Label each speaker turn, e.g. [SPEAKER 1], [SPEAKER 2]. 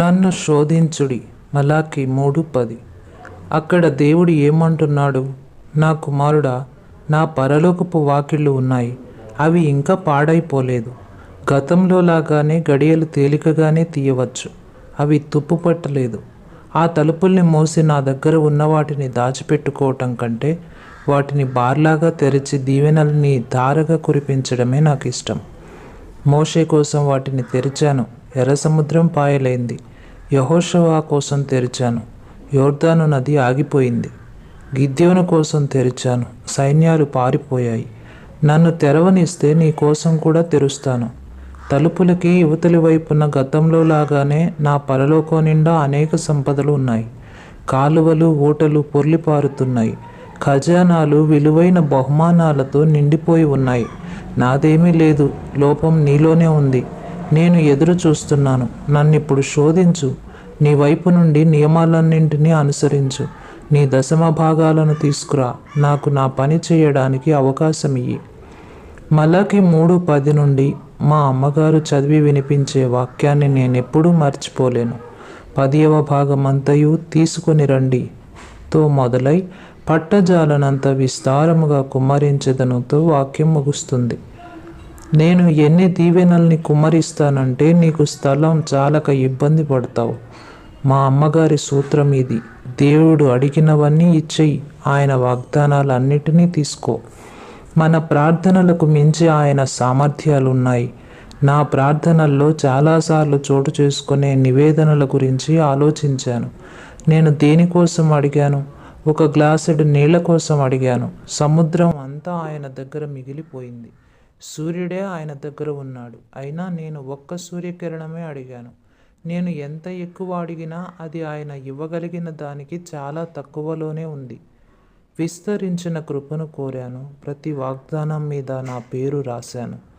[SPEAKER 1] నన్ను శోధించుడి. మలాకి మూడు పది. అక్కడ దేవుడు ఏమంటున్నాడు? నా కుమారుడా నా పరలోకపు వాకిళ్ళు ఉన్నాయి. అవి ఇంకా పాడైపోలేదు. గతంలో లాగానే గడియలు తేలికగానే తీయవచ్చు. అవి తుప్పుపట్టలేదు. ఆ తలుపుల్ని మోసి నా దగ్గర ఉన్న వాటిని దాచిపెట్టుకోవటం కంటే వాటిని బార్లాగా తెరిచి దీవెనల్ని ధారగా కురిపించడమే నాకు ఇష్టం మోషే కోసం వాటిని తెరిచాను. ఎర్ర సముద్రం పాయలైంది. యహోషవా కోసం తెరిచాను. యోర్దాను నది ఆగిపోయింది. గిద్యోను కోసం తెరిచాను. సైన్యాలు పారిపోయాయి. నన్ను తెరవనిస్తే నీ కోసం కూడా తెరుస్తాను. తలుపులకి యువతలి వైపున గతంలో లాగానే నా పరలోకం నిండా అనేక సంపదలు ఉన్నాయి. కాలువలు ఊటలు పొర్లిపారుతున్నాయి ఖజానాలు విలువైన బహుమానాలతో నిండిపోయి ఉన్నాయి. నాదేమీ లేదు. లోపం నీలోనే ఉంది. నేను ఎదురు చూస్తున్నాను. నన్నిప్పుడు శోధించు. నీ వైపు నుండి నియమాలన్నింటినీ అనుసరించు. నీ దశమ భాగాలను తీసుకురా. నాకు నా పని చేయడానికి అవకాశం ఇయ్యి మలకి మూడు పది నుండి మా అమ్మగారు చదివి వినిపించే వాక్యాన్ని నేనెప్పుడూ మర్చిపోలేను. పదియవ భాగమంతయు తీసుకొని రండి. తో మొదలై పట్టజాలనంత విస్తారముగా కుమ్మరించదనుతో వాక్యం ముగుస్తుంది. నేను ఎన్ని దీవెనల్ని కుమ్మరిస్తానంటే నీకు స్థలం చాలక ఇబ్బంది పడతావు. మా అమ్మగారి సూత్రం ఇది. దేవుడు అడిగినవన్నీ ఇచ్చేయి. ఆయన వాగ్దానాలన్నిటినీ తీసుకో. మన ప్రార్థనలకు మించి ఆయన సామర్థ్యాలు ఉన్నాయి నా ప్రార్థనల్లో చాలాసార్లు చోటు చేసుకునే నివేదనల గురించి ఆలోచించాను. నేను దేనికోసం అడిగాను? ఒక గ్లాసుడు నీళ్ళ కోసం అడిగాను. సముద్రం అంతా ఆయన దగ్గర మిగిలిపోయింది. సూర్యుడే ఆయన దగ్గర ఉన్నాడు. అయినా నేను ఒక్క సూర్యకిరణమే అడిగాను. నేను ఎంత ఎక్కువ అడిగినా అది ఆయన ఇవ్వగలిగిన దానికి చాలా తక్కువలోనే ఉంది. విస్తరించిన కృపను కోరాను. ప్రతి వాగ్దానం మీద నా పేరు రాశాను.